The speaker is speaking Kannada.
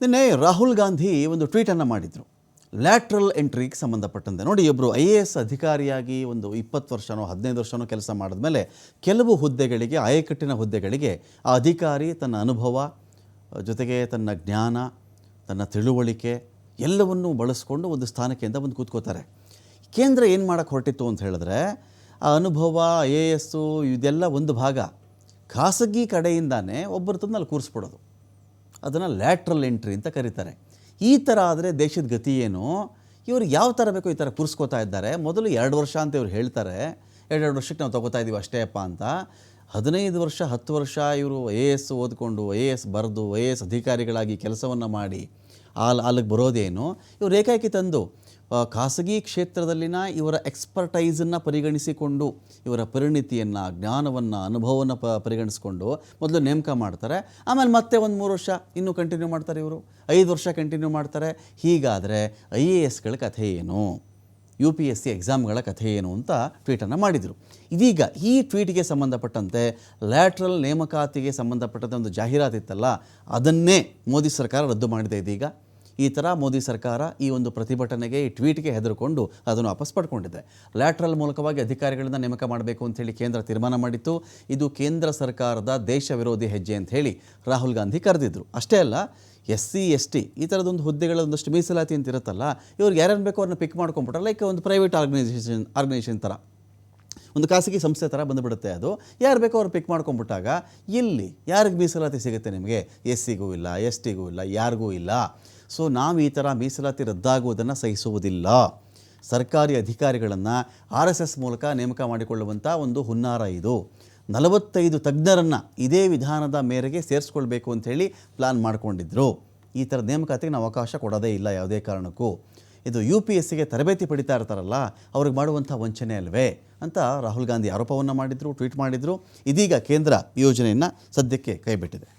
ನಿನ್ನೆ ರಾಹುಲ್ ಗಾಂಧಿ ಒಂದು ಟ್ವೀಟನ್ನು ಮಾಡಿದರು. ಲ್ಯಾಟ್ರಲ್ ಎಂಟ್ರಿಗೆ ಸಂಬಂಧಪಟ್ಟಂತೆ. ನೋಡಿ ಒಬ್ಬರು ಐ ಎ ಎಸ್ ಅಧಿಕಾರಿಯಾಗಿ ಒಂದು ಇಪ್ಪತ್ತು ವರ್ಷನೋ, ಹದಿನೈದು ವರ್ಷನೋ ಕೆಲಸ ಮಾಡಿದ ಮೇಲೆ ಕೆಲವು ಹುದ್ದೆಗಳಿಗೆ, ಆಯಕಟ್ಟಿನ ಹುದ್ದೆಗಳಿಗೆ ಆ ಅಧಿಕಾರಿ ತನ್ನ ಅನುಭವ, ಜೊತೆಗೆ ತನ್ನ ಜ್ಞಾನ, ತನ್ನ ತಿಳುವಳಿಕೆ ಎಲ್ಲವನ್ನೂ ಬಳಸ್ಕೊಂಡು ಒಂದು ಸ್ಥಾನಕ್ಕೆ ಅಂತ ಬಂದು ಕೂತ್ಕೋತಾರೆ. ಕೇಂದ್ರ ಏನು ಮಾಡೋಕ್ಕೆ ಹೊರಟಿತ್ತು ಅಂತ ಹೇಳಿದ್ರೆ, ಆ ಅನುಭವ, ಐ ಎ ಎಸ್ಸು, ಇದೆಲ್ಲ ಒಂದು ಭಾಗ. ಖಾಸಗಿ ಕಡೆಯಿಂದಾನೇ ಒಬ್ಬರು ತಂದು ಅಲ್ಲಿ ಕೂರಿಸ್ಬಿಡೋದು. ಅದನ್ನು ಲ್ಯಾಟ್ರಲ್ ಎಂಟ್ರಿ ಅಂತ ಕರೀತಾರೆ. ಈ ಥರ ಆದರೆ ದೇಶದ ಗತಿ ಏನು? ಇವರು ಯಾವ ಥರ ಬೇಕೋ ಈ ಥರ ಕೂರಿಸ್ಕೋತಾ ಇದ್ದಾರೆ. ಮೊದಲು ಎರಡು ವರ್ಷ ಅಂತ ಇವ್ರು ಹೇಳ್ತಾರೆ. ಎರಡೆರಡು ವರ್ಷಕ್ಕೆ ನಾವು ತಗೋತಾ ಇದ್ದೀವಿ ಅಷ್ಟೇ ಅಪ್ಪ ಅಂತ. ಹದಿನೈದು ವರ್ಷ, ಹತ್ತು ವರ್ಷ ಇವರು ಐ ಎ ಎಸ್ ಓದ್ಕೊಂಡು ಐ ಎ ಎಸ್ ಬರೆದು ಐ ಎ ಎಸ್ ಅಧಿಕಾರಿಗಳಾಗಿ ಕೆಲಸವನ್ನು ಮಾಡಿ ಆಲ್ ಅಲ್ಲಿಗೆ ಬರೋದೇನು? ಇವ್ರು ಏಕಾಏಕಿ ತಂದು ಖಾಸಗಿ ಕ್ಷೇತ್ರದಲ್ಲಿನ ಇವರ ಎಕ್ಸ್ಪರ್ಟೈಸನ್ನು ಪರಿಗಣಿಸಿಕೊಂಡು, ಇವರ ಪರಿಣಿತಿಯನ್ನು, ಜ್ಞಾನವನ್ನು, ಅನುಭವವನ್ನು ಪ, ಪರಿಗಣಿಸ್ಕೊಂಡು ಮೊದಲು ನೇಮಕ ಮಾಡ್ತಾರೆ. ಆಮೇಲೆ ಮತ್ತೆ ಒಂದು ಮೂರು ವರ್ಷ ಇನ್ನೂ ಕಂಟಿನ್ಯೂ ಮಾಡ್ತಾರೆ ಇವರು. ಐದು ವರ್ಷ ಕಂಟಿನ್ಯೂ ಮಾಡ್ತಾರೆ. ಹೀಗಾದರೆ ಐ ಎ ಎಸ್ಗಳ ಕಥೆ ಏನು? ಯು ಪಿ ಎಸ್ ಸಿ ಎಕ್ಸಾಮ್ಗಳ ಕಥೆ ಏನು ಅಂತ ಟ್ವೀಟನ್ನು ಮಾಡಿದರು. ಇದೀಗ ಈ ಟ್ವೀಟ್ಗೆ ಸಂಬಂಧಪಟ್ಟಂತೆ ಲ್ಯಾಟ್ರಲ್ ನೇಮಕಾತಿಗೆ ಸಂಬಂಧಪಟ್ಟಂತೆ ಒಂದು ಜಾಹೀರಾತಿತ್ತಲ್ಲ, ಅದನ್ನೇ ಮೋದಿ ಸರ್ಕಾರ ರದ್ದು ಮಾಡಿದೆ ಇದೀಗ. ಈ ಥರ ಮೋದಿ ಸರ್ಕಾರ ಈ ಒಂದು ಪ್ರತಿಭಟನೆಗೆ, ಈ ಟ್ವೀಟ್ಗೆ ಹೆದರುಕೊಂಡು ಅದನ್ನು ವಾಪಸ್ ಪಡ್ಕೊಂಡಿದೆ. ಲ್ಯಾಟ್ರಲ್ ಮೂಲಕವಾಗಿ ಅಧಿಕಾರಿಗಳನ್ನ ನೇಮಕ ಮಾಡಬೇಕು ಅಂತೇಳಿ ಕೇಂದ್ರ ತೀರ್ಮಾನ ಮಾಡಿತ್ತು. ಇದು ಕೇಂದ್ರ ಸರ್ಕಾರದ ದೇಶ ವಿರೋಧಿ ಹೆಜ್ಜೆ ಅಂತ ಹೇಳಿ ರಾಹುಲ್ ಗಾಂಧಿ ಕರೆದಿದ್ರು. ಅಷ್ಟೇ ಅಲ್ಲ, ಎಸ್ ಸಿ, ಎಸ್ ಟಿ ಈ ಥರದೊಂದು ಹುದ್ದೆಗಳ ಒಂದಷ್ಟು ಮೀಸಲಾತಿ ಅಂತ ಇರುತ್ತಲ್ಲ, ಇವ್ರಿಗೆ ಯಾರ್ಯಾರು ಬೇಕೋ ಅವ್ರನ್ನ ಪಿಕ್ ಮಾಡ್ಕೊಂಬಿಟ್ರೆ ಲೈಕ್ ಒಂದು ಪ್ರೈವೇಟ್ ಆರ್ಗನೈಸೇಷನ್ ಆರ್ಗನೈಸೇಷನ್ ಥರ. ಒಂದು ಖಾಸಗಿ ಸಂಸ್ಥೆ ಥರ ಬಂದುಬಿಡುತ್ತೆ ಅದು. ಯಾರು ಬೇಕೋ ಅವ್ರು ಪಿಕ್ ಮಾಡ್ಕೊಂಡ್ಬಿಟ್ಟಾಗ ಇಲ್ಲಿ ಯಾರಿಗೆ ಮೀಸಲಾತಿ ಸಿಗುತ್ತೆ ನಿಮಗೆ? ಎಸ್ ಸಿಗೂ ಇಲ್ಲ ಎಸ್ ಟಿಗೂ ಇಲ್ಲ, ಯಾರಿಗೂ ಇಲ್ಲ. ಸೊ ನಾವು ಈ ಥರ ಮೀಸಲಾತಿ ರದ್ದಾಗುವುದನ್ನು ಸಹಿಸುವುದಿಲ್ಲ. ಸರ್ಕಾರಿ ಅಧಿಕಾರಿಗಳನ್ನು ಆರ್ ಎಸ್ ಎಸ್ ಮೂಲಕ ನೇಮಕ ಮಾಡಿಕೊಳ್ಳುವಂಥ ಒಂದು ಹುನ್ನಾರ ಇದು. ನಲವತ್ತೈದು ತಜ್ಞರನ್ನು ಇದೇ ವಿಧಾನದ ಮೇರೆಗೆ ಸೇರಿಸ್ಕೊಳ್ಬೇಕು ಅಂಥೇಳಿ ಪ್ಲಾನ್ ಮಾಡಿಕೊಂಡಿದ್ರು. ಈ ಥರ ನೇಮಕಾತಿಗೆ ನಾವು ಅವಕಾಶ ಕೊಡೋದೇ ಇಲ್ಲ ಯಾವುದೇ ಕಾರಣಕ್ಕೂ. ಇದು ಯು ಪಿ ಎಸ್ ಸಿಗೆ ತರಬೇತಿ ಪಡಿತಾ ಇರ್ತಾರಲ್ಲ, ಅವ್ರಿಗೆ ಮಾಡುವಂಥ ವಂಚನೆ ಅಲ್ವೇ? ಅಂತ ರಾಹುಲ್ ಗಾಂಧಿ ಆರೋಪವನ್ನು ಮಾಡಿದರು ಟ್ವೀಟ್ ಮಾಡಿದರು. ಇದೀಗ ಕೇಂದ್ರ ಯೋಜನೆಯನ್ನು ಸದ್ಯಕ್ಕೆ ಕೈಬಿಟ್ಟಿದೆ.